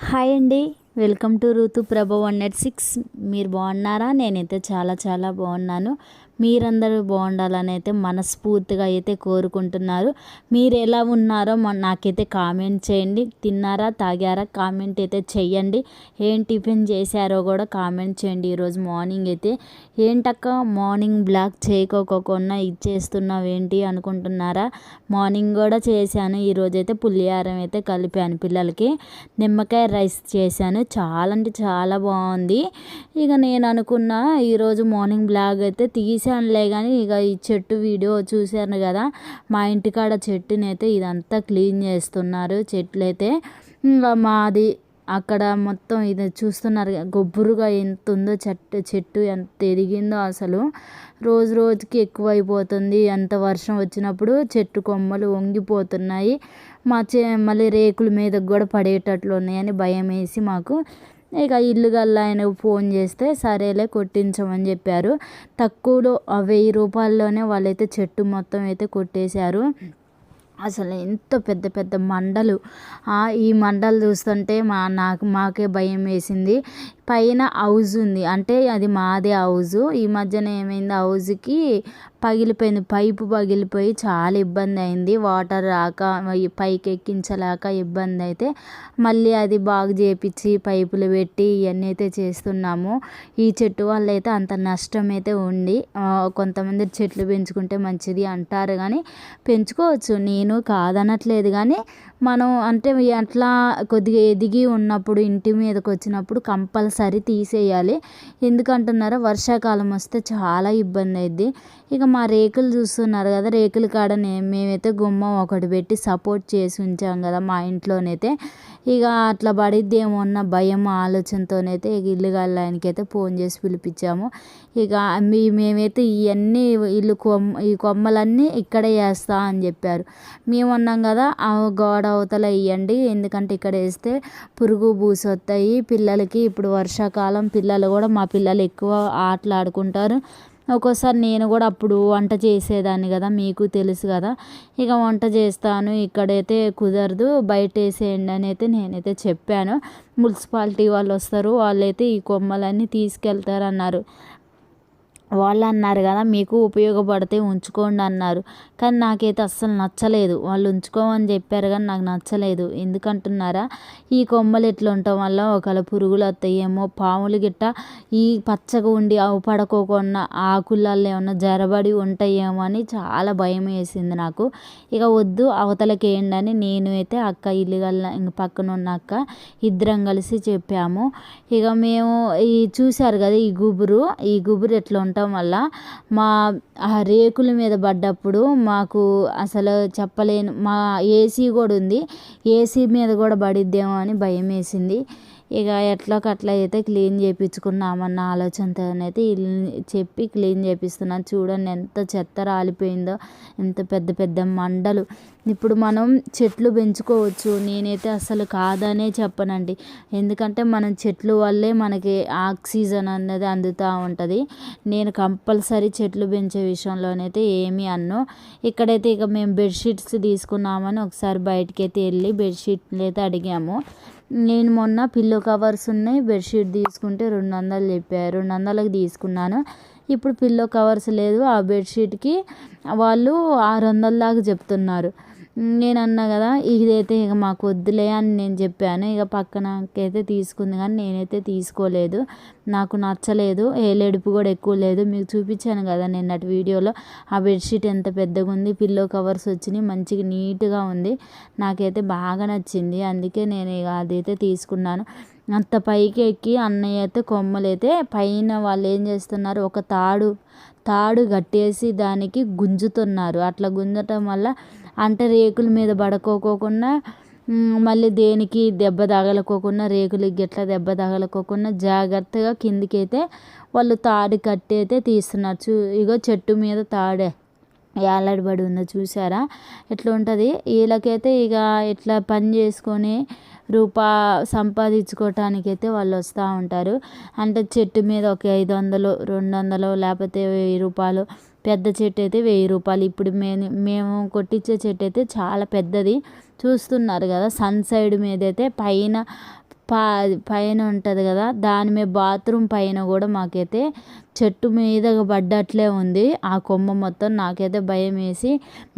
Hi అండి. Welcome to Ruthu Prabha one eight six. మీరు బాగున్నారా? నేనైతే చాలా చాలా బాగున్నాను. మీరందరూ బాగుండాలని అయితే మనస్ఫూర్తిగా అయితే కోరుకుంటున్నారు. మీరు ఎలా ఉన్నారో నాకైతే కామెంట్ చేయండి. తిన్నారా? తాగారా? కామెంట్ అయితే చెయ్యండి. ఏం టిఫిన్ చేశారో కూడా కామెంట్ చేయండి. ఈరోజు మార్నింగ్ అయితే ఏంటక్క? మార్నింగ్ బ్లాక్ చేయకోకుండా ఇచ్చేస్తున్నావు ఏంటి అనుకుంటున్నారా? మార్నింగ్ కూడా చేశాను. ఈరోజైతే పులిహారం అయితే కలిపాను పిల్లలకి. నిమ్మకాయ రైస్ చేశాను. చాలా అంటే చాలా బాగుంది. ఇక నేను అనుకున్న ఈరోజు మార్నింగ్ బ్లాగ్ అయితే తీసానులే కానీ ఇక ఈ చెట్టు వీడియో చూశాను కదా. మా ఇంటికాడ చెట్టునైతే ఇదంతా క్లీన్ చేస్తున్నారు. చెట్లు అయితే ఇంకా మాది అక్కడ మొత్తం ఇది చూస్తున్నారు గొబ్బురుగా ఎంత ఉందో చెట్టు చెట్టు ఎంత ఎదిగిందో అసలు. రోజు రోజుకి ఎక్కువైపోతుంది. ఎంత వర్షం వచ్చినప్పుడు చెట్టు కొమ్మలు వంగిపోతున్నాయి. మా చే మళ్ళీ రేకుల మీద కూడా పడేటట్లు ఉన్నాయని భయం వేసి మాకు. ఇక ఇల్లు గల్లా ఆయనకు ఫోన్ చేస్తే సరేలే కొట్టించమని చెప్పారు. తక్కువలో వెయ్యి రూపాయల్లోనే వాళ్ళైతే చెట్టు మొత్తం అయితే కొట్టేశారు. అసలు ఎంత పెద్ద పెద్ద మండలు. ఈ మండలు చూస్తుంటే మా నాకు మాకే భయం వేసింది. పైన హౌజ్ ఉంది. అంటే అది మాదే హౌజ్ ఈ మధ్యన ఏమైంది? హౌజ్కి పగిలిపోయింది. పైపు పగిలిపోయి చాలా ఇబ్బంది అయింది. వాటర్ రాక పైకి ఎక్కించలేక ఇబ్బంది అయితే మళ్ళీ అది బాగు చేపించి పైపులు పెట్టి ఇవన్నీ అయితే చేస్తున్నాము. ఈ చెట్టు వల్ల అయితే అంత నష్టం అయితే ఉండి కొంతమంది చెట్లు పెంచుకుంటే మంచిది అంటారు కానీ పెంచుకోవచ్చు. నేను కాదనట్లేదు కానీ మనం అంటే అట్లా కొద్దిగా ఎదిగి ఉన్నప్పుడు ఇంటి మీదకి వచ్చినప్పుడు కంపల్సరీ తీసేయాలి. ఎందుకంటున్నారా వర్షాకాలం వస్తే చాలా ఇబ్బంది అయింది ఇక మా రేకులు చూస్తున్నారు కదా రేకుల కాడ మేమైతే గుమ్మం ఒకటి పెట్టి సపోర్ట్ చేసి ఉంచాం కదా మా ఇంట్లోనైతే. ఇక అట్లా పడిద్దేమో అన్న భయం ఆలోచనతోనైతే ఇక ఇల్లు అయితే ఫోన్ చేసి పిలిపించాము. ఇక మీ మేమైతే ఇవన్నీ ఇల్లు కొమ్మ ఈ కొమ్మలన్నీ ఇక్కడే వేస్తా అని చెప్పారు. మేము అన్నాం కదా ఆ గోడ అవతల వేయండి ఎందుకంటే ఇక్కడ వేస్తే పురుగు బూసి వస్తాయి. పిల్లలకి ఇప్పుడు వర్షాకాలం పిల్లలు కూడా మా పిల్లలు ఎక్కువ ఆటలు ఆడుకుంటారు. ఒక్కోసారి నేను కూడా అప్పుడు వంట చేసేదాన్ని కదా మీకు తెలుసు కదా. ఇక వంట చేస్తాను ఇక్కడైతే కుదరదు బయట వేసేయండి అని అయితే నేనైతే చెప్పాను. మున్సిపాలిటీ వాళ్ళు వస్తారు వాళ్ళైతే ఈ కొమ్మలన్నీ తీసుకెళ్తారన్నారు. వాళ్ళు అన్నారు కదా మీకు ఉపయోగపడితే ఉంచుకోండి అన్నారు. కానీ నాకైతే అస్సలు నచ్చలేదు. వాళ్ళు ఉంచుకోమని చెప్పారు కానీ నాకు నచ్చలేదు. ఎందుకంటున్నారా? ఈ కొమ్మలు ఎట్లా ఉండటం వల్ల ఒకవేళ పురుగులు వస్తాయేమో పాములు గిట్ట ఈ పచ్చగా ఉండి అవి పడుకోకుండా ఆకులలో ఏమన్నా జరబడి ఉంటాయేమో అని చాలా భయం వేసింది నాకు. ఇక వద్దు అవతలకి వేయండి అని నేను అయితే అక్క ఇల్లు గల్ల ఇంక పక్కన ఉన్న అక్క ఇద్దరం కలిసి చెప్పాము. ఇక మేము ఈ చూశారు కదా ఈ గుబురు? ఈ గుబురు ఎట్లా ఉంటాం ఉండటం వల్ల మా ఆ రేకుల మీద పడ్డప్పుడు మాకు అసలు చెప్పలేను. మా ఏసీ కూడా ఉంది. ఏసీ మీద కూడా పడిద్దేమో అని భయం వేసింది. ఇక ఎట్లకట్లా అయితే క్లీన్ చేయించుకున్నామన్న ఆలోచనతోనైతే చెప్పి క్లీన్ చేపిస్తున్నాను చూడండి ఎంత చెత్త రాలిపోయిందో ఎంత పెద్ద పెద్ద మండలు. ఇప్పుడు మనం చెట్లు పెంచుకోవచ్చు. నేనైతే అసలు కాదనే చెప్పనండి. ఎందుకంటే మనం చెట్లు వల్లే మనకి ఆక్సిజన్ అనేది అందుతూ ఉంటుంది. నేను కంపల్సరీ చెట్లు పెంచే విషయంలోనైతే ఏమీ అన్ను. ఇక్కడైతే ఇక మేము బెడ్షీట్స్ తీసుకున్నామని ఒకసారి బయటకి అయితే వెళ్ళి బెడ్షీట్లు అయితే అడిగాము. నేను మొన్న పిల్లో కవర్స్ ఉన్నాయి బెడ్షీట్ తీసుకుంటే రెండు వందలు చెప్పారు. రెండు వందలకు తీసుకున్నాను. ఇప్పుడు పిల్లో కవర్స్ లేదు ఆ బెడ్షీట్కి వాళ్ళు ఆరు వందల దాకా చెప్తున్నారు. నేను అన్నా కదా ఇదైతే ఇక మాకు వద్దులే అని నేను చెప్పాను. ఇక పక్కనకైతే తీసుకుంది కానీ నేనైతే తీసుకోలేదు. నాకు నచ్చలేదు. ఏలేడుపు కూడా ఎక్కువ లేదు. మీకు చూపించాను కదా నిన్నటి వీడియోలో. ఆ బెడ్షీట్ ఎంత పెద్దగా ఉంది పిల్లో కవర్స్ వచ్చినాయి మంచిగా నీట్గా ఉంది. నాకైతే బాగా నచ్చింది. అందుకే నేను ఇక అదైతే తీసుకున్నాను. అంత పైకి ఎక్కి అన్నయ్య అయితే కొమ్మలైతే పైన వాళ్ళు ఏం చేస్తున్నారు ఒక తాడు తాడు కట్టేసి దానికి గుంజుతున్నారు. అట్లా గుంజటం వల్ల అంటే రేకుల మీద పడుకోకుండా మళ్ళీ దేనికి దెబ్బ తగలకోకుండా రేకులకి గిట్ల దెబ్బ తగలకోకుండా జాగ్రత్తగా కిందికైతే వాళ్ళు తాడు కట్టి అయితే తీస్తున్నారు. చూ ఇగో చెట్టు మీద తాడే ఏలాడబడి ఉందో చూసారా? ఎట్లా ఉంటుంది వీళ్ళకైతే ఇక ఇట్లా పని చేసుకొని రూపా సంపాదించుకోవటానికైతే వాళ్ళు వస్తూ ఉంటారు. అంటే చెట్టు మీద ఒక ఐదు వందలు రెండు వందలు లేకపోతే వెయ్యి రూపాయలు పెద్ద చెట్టు అయితే వెయ్యి రూపాయలు. ఇప్పుడు మేము మేము కొట్టించే చెట్టు అయితే చాలా పెద్దది. చూస్తున్నారు కదా సన్ సైడ్ మీద అయితే పైన పా పైన ఉంటుంది కదా దాని మీద బాత్రూమ్ పైన కూడా మాకైతే చెట్టు మీద పడ్డట్లే ఉంది. ఆ కొమ్మ మొత్తం నాకైతే భయం వేసి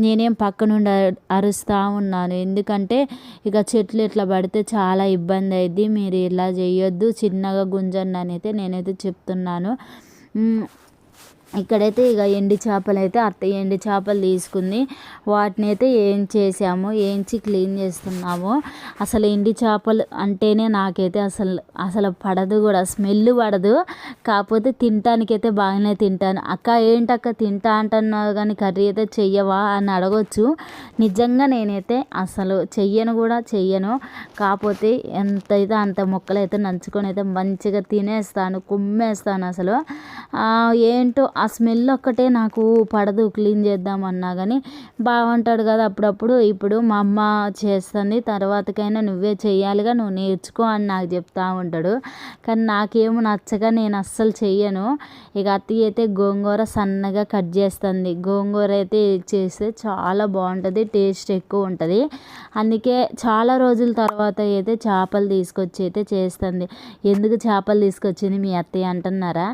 నేనేం పక్కనుండి అరుస్తూ ఉన్నాను. ఎందుకంటే ఇక చెట్లు ఇట్లా పడితే చాలా ఇబ్బంది అయింది మీరు ఇలా చేయొద్దు చిన్నగా గుంజండి అని అయితే నేనైతే చెప్తున్నాను. ఇక్కడైతే ఇక ఎండి చేపలు అయితే అత్త ఎండి చేపలు తీసుకుంది. వాటిని అయితే ఏం చేసాము ఏంచి క్లీన్ చేస్తున్నాము. అసలు ఎండి చేపలు అంటేనే నాకైతే అసలు అసలు పడదు కూడా స్మెల్ పడదు. కాకపోతే తినటానికి అయితే బాగానే తింటాను. అక్క ఏంటక్క తింటా అంటున్నావు కానీ కర్రీ అయితే చెయ్యవా అని అడగొచ్చు. నిజంగా నేనైతే అసలు చెయ్యను కూడా చెయ్యను. కాకపోతే ఎంతైతే అంత మొక్కలు అయితే నంచుకొని అయితే మంచిగా తినేస్తాను కుమ్మేస్తాను అసలు. ఏంటో ఆ స్మెల్ ఒక్కటే నాకు పడదు క్లీన్ చేద్దామన్నా కానీ బాగుంటాడు కదా అప్పుడప్పుడు ఇప్పుడు మా అమ్మ చేస్తుంది తర్వాతకైనా నువ్వే చేయాలిగా నువ్వు నేర్చుకో అని నాకు చెప్తా ఉంటాడు. కానీ నాకేమో నచ్చగా నేను అస్సలు చెయ్యను. ఇక అత్తయ్య అయితే గోంగూర సన్నగా కట్ చేస్తుంది. గోంగూర అయితే చేస్తే చాలా బాగుంటుంది టేస్ట్ ఎక్కువ ఉంటుంది. అందుకే చాలా రోజుల తర్వాత అయితే చేపలు తీసుకొచ్చి అయితే చేస్తుంది. ఎందుకు చేపలు తీసుకొచ్చింది మీ అత్తయ్య అంటున్నారా?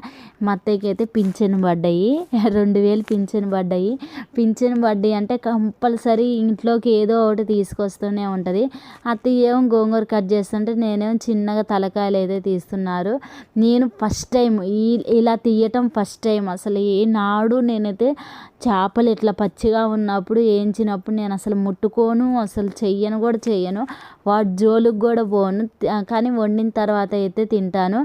మా అత్తయ్యకి అయితే పింఛను పడ్డాయి. రెండు వేలు పింఛను పడ్డాయి. పింఛను పడ్డాయి అంటే కంపల్సరీ ఇంట్లోకి ఏదో ఒకటి తీసుకొస్తూనే ఉంటుంది. అత్తయ్య ఏమో గోంగూర కట్ చేస్తుంటే నేనేమో చిన్నగా తలకాయలు అయితే తీస్తున్నారు. నేను ఫస్ట్ టైం ఈ ఇలా తీయటం ఫస్ట్ టైం. అసలు ఏ నాడు నేనైతే చేపలు ఇట్లా పచ్చిగా ఉన్నప్పుడు వేయించినప్పుడు నేను అసలు ముట్టుకోను అసలు చెయ్యను కూడా చెయ్యను. వాటి జోలుకు కూడా పోను. కానీ వండిన తర్వాత అయితే తింటాను.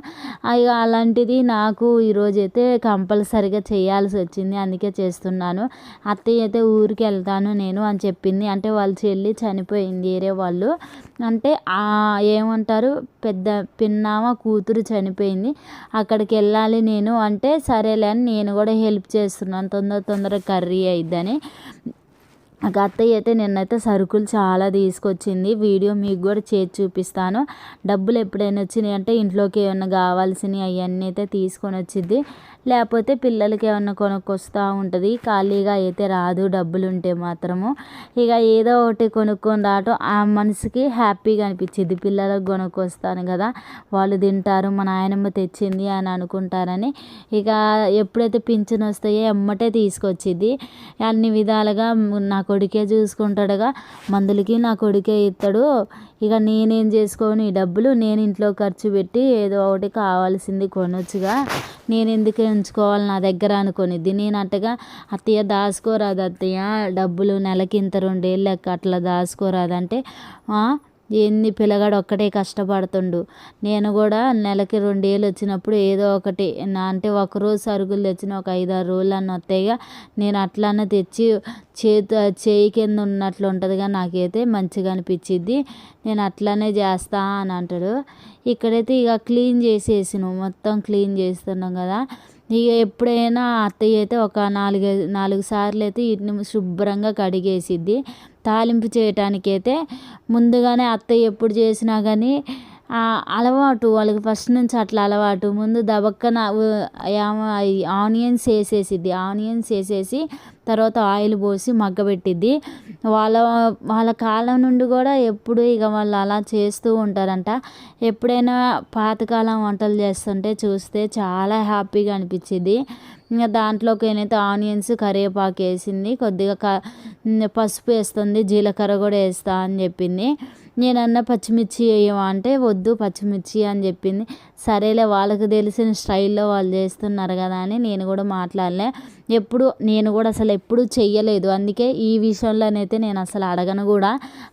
అలాంటిది నాకు ఈరోజు అయితే కంపల్సరిగా చేయాల్సి వచ్చింది. అందుకే చేస్తున్నాను. అత్తయ్య అయితే ఊరికి వెళ్తాను నేను అని చెప్పింది. అంటే వాళ్ళ చెల్లి చనిపోయింది వేరే వాళ్ళు. అంటే ఏమంటారు? పెద్ద పిన్నామ కూతురు చనిపోయింది. అక్కడికి వెళ్ళాలి నేను అంటే సరేలే అని నేను కూడా హెల్ప్ చేస్తున్నాను. తొందర తొందరగా కర్రీ అయిద్దని. నాకు అత్తయ్య అయితే నిన్నైతే సరుకులు చాలా తీసుకొచ్చింది. వీడియో మీకు కూడా చేసి చూపిస్తాను. డబ్బులు ఎప్పుడైనా వచ్చినాయి అంటే ఇంట్లోకి ఏమన్నా కావాల్సినవి అవన్నీ అయితే తీసుకొని వచ్చింది. లేకపోతే పిల్లలకి ఏమన్నా కొనుక్కొస్తూ ఉంటుంది. ఖాళీగా అయితే రాదు డబ్బులు ఉంటే మాత్రము. ఇక ఏదో ఒకటి కొనుక్కొని రావటం ఆ మనసుకి హ్యాపీగా అనిపించింది. పిల్లలకు కొనుక్కొస్తాను కదా వాళ్ళు తింటారు మా నాయనమ్మ తెచ్చింది అని అనుకుంటారని. ఇక ఎప్పుడైతే పింఛన్ వస్తాయో ఎమ్మటే తీసుకొచ్చింది. అన్ని విధాలుగా నాకు కొడుకే చూసుకుంటాడుగా. మందులకి నా కొడుకే ఇస్తాడు ఇక నేనేం చేసుకోను? ఈ డబ్బులు నేను ఇంట్లో ఖర్చు పెట్టి ఏదో ఒకటి కావాల్సింది కొనొచ్చుగా. నేను ఎందుకు ఉంచుకోవాలి నా దగ్గర అనుకునిద్ది. నేను అట్టగా అత్తయ్య దాచుకోరాదు అత్తయ్య. డబ్బులు నెలకి ఇంత రెండేళ్ళు లెక్క అట్లా దాచుకోరాదంటే ఏంది పిల్లగాడు ఒక్కటే కష్టపడుతుండు. నేను కూడా నెలకి రెండేళ్ళు వచ్చినప్పుడు ఏదో ఒకటి నా అంటే ఒకరోజు సరుకులు తెచ్చిన ఒక ఐదారు రోజులు అన్న వస్తాయిగా నేను అట్లానే తెచ్చి చేతి చేయి కింద ఉన్నట్లు ఉంటుందిగా నాకైతే మంచిగా అనిపించిద్ది. నేను అట్లానే చేస్తా అని అంటాడు. ఇక్కడైతే ఇక క్లీన్ చేసేసాను మొత్తం క్లీన్ చేస్తున్నాం కదా. ఇక ఎప్పుడైనా అత్తయ్య అయితే ఒక నాలుగు నాలుగు సార్లు అయితే వీటిని శుభ్రంగా కడిగేసిద్ది. తాలింపు చేయటానికైతే ముందుగానే అత్తయ్య ఎప్పుడు చేసినా కానీ అలవాటు వాళ్ళకి ఫస్ట్ నుంచి అట్లా అలవాటు. ముందు దబక్కన ఆనియన్స్ వేసేసిద్ది. ఆనియన్స్ వేసేసి తర్వాత ఆయిల్ పోసి మగ్గబెట్టిద్ది. వాళ్ళ వాళ్ళ కాలం నుండి కూడా ఎప్పుడు ఇక వాళ్ళు అలా చేస్తూ ఉంటారంట. ఎప్పుడైనా పాతకాలం వంటలు చేస్తుంటే చూస్తే చాలా హ్యాపీగా అనిపించింది ఇంకా దాంట్లోకి ఏనైతే ఆనియన్స్ కరివేపాకు వేసింది. కొద్దిగా క పసుపు వేస్తుంది. జీలకర్ర కూడా వేస్తా అని చెప్పింది. నేనన్న పచ్చిమిర్చి వేయవా అంటే వద్దు పచ్చిమిర్చి అని చెప్పింది. సరేలే వాళ్ళకి తెలిసిన స్టైల్లో వాళ్ళు చేస్తున్నారు కదా అని నేను కూడా మాట్లాడలే. ఎప్పుడు నేను కూడా అసలు ఎప్పుడు చెయ్యలేదు. అందుకే ఈ విషయంలోనైతే నేను అసలు అడగను కూడా.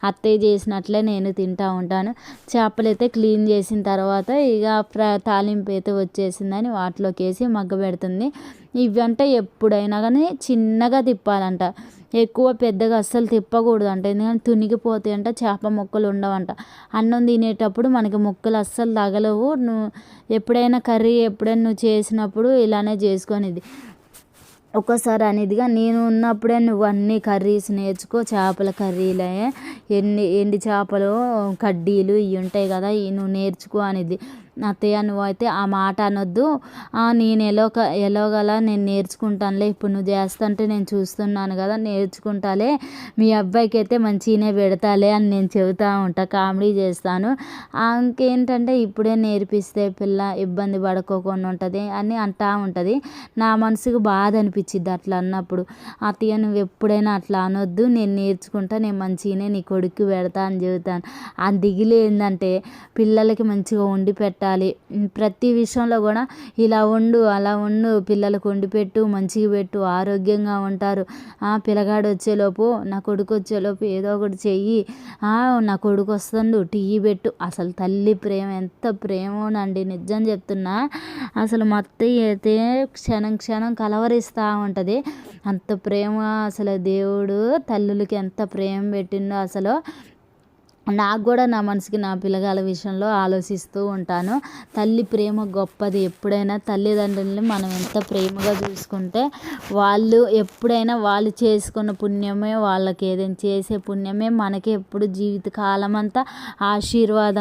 అత్తయ్య చేసినట్లే నేను తింటూ ఉంటాను. చేపలు అయితే క్లీన్ చేసిన తర్వాత ఇక తాలింపు అయితే వచ్చేసిందని వాటిలోకి వేసి మగ్గ పెడుతుంది. ఇవంటే ఎప్పుడైనా కానీ చిన్నగా తిప్పాలంట. ఎక్కువ పెద్దగా అస్సలు తిప్పకూడదు అంట ఎందుకంటే తునిగిపోతాయి అంట చేప ముక్కలు ఉండవంట. అన్నం తినేటప్పుడు మనకి ముక్కలు అస్సలు తగలవు. నువ్వు ఎప్పుడైనా కర్రీ ఎప్పుడైనా నువ్వు చేసినప్పుడు ఇలానే చేసుకొనిది. ఒక్కసారి అనేదిగా నేను ఉన్నప్పుడే నువ్వు అన్ని కర్రీస్ నేర్చుకో. చేపల కర్రీలే ఎన్ని ఎండి చేపలు కడ్డీలు ఇవి ఉంటాయి కదా ఇవి నువ్వు నేర్చుకో అనేది. అత్తయ్య నువ్వు అయితే ఆ మాట అనొద్దు. నేను ఎలో ఎలాగలా నేను నేర్చుకుంటానులే ఇప్పుడు నువ్వు చేస్తుంటే నేను చూస్తున్నాను కదా నేర్చుకుంటాలే. మీ అబ్బాయికి అయితే మంచిగానే పెడతాలే అని నేను చెబుతూ ఉంటా కామెడీ చేస్తాను. ఇంకేంటంటే ఇప్పుడే నేర్పిస్తే పిల్ల ఇబ్బంది పడుకోకుండా ఉంటుంది అని అంటూ ఉంటుంది. నా మనసుకు బాధ అనిపించిద్ది అట్లా అన్నప్పుడు. అత్తయ్య నువ్వు ఎప్పుడైనా అట్లా అనొద్దు నేను నేర్చుకుంటా నేను మంచిగానే నీ కొడుకు పెడతా అని చెబుతాను. ఆ దిగులు ఏంటంటే పిల్లలకి మంచిగా వండి పెట్టాలి. ప్రతి విషయంలో కూడా ఇలా ఉండు అలా ఉండు పిల్లలకు వండి పెట్టు మంచిగా పెట్టు ఆరోగ్యంగా ఉంటారు. ఆ పిల్లగాడు వచ్చేలోపు నా కొడుకు వచ్చేలోపు ఏదో ఒకటి చెయ్యి. నా కొడుకు వస్తుండు టీ పెట్టు. అసలు తల్లి ప్రేమ ఎంత ప్రేమోనండి నిజం చెప్తున్నా. అసలు మా అత్తయ్య అయితే క్షణం క్షణం కలవరిస్తూ ఉంటుంది. అంత ప్రేమ అసలు దేవుడు తల్లులకి ఎంత ప్రేమ పెట్టిండో అసలు నాకు కూడా నా మనసుకి నా పిల్లగాల విషయంలో ఆలోచిస్తూ ఉంటాను. తల్లి ప్రేమ గొప్పది. ఎప్పుడైనా తల్లిదండ్రులని మనం ఎంత ప్రేమగా చూసుకుంటే వాళ్ళు ఎప్పుడైనా వాళ్ళు చేసుకున్న పుణ్యమే వాళ్ళకి ఏదైనా చేసే పుణ్యమే మనకి. ఎప్పుడు జీవితకాలం అంతా ఆశీర్వాదం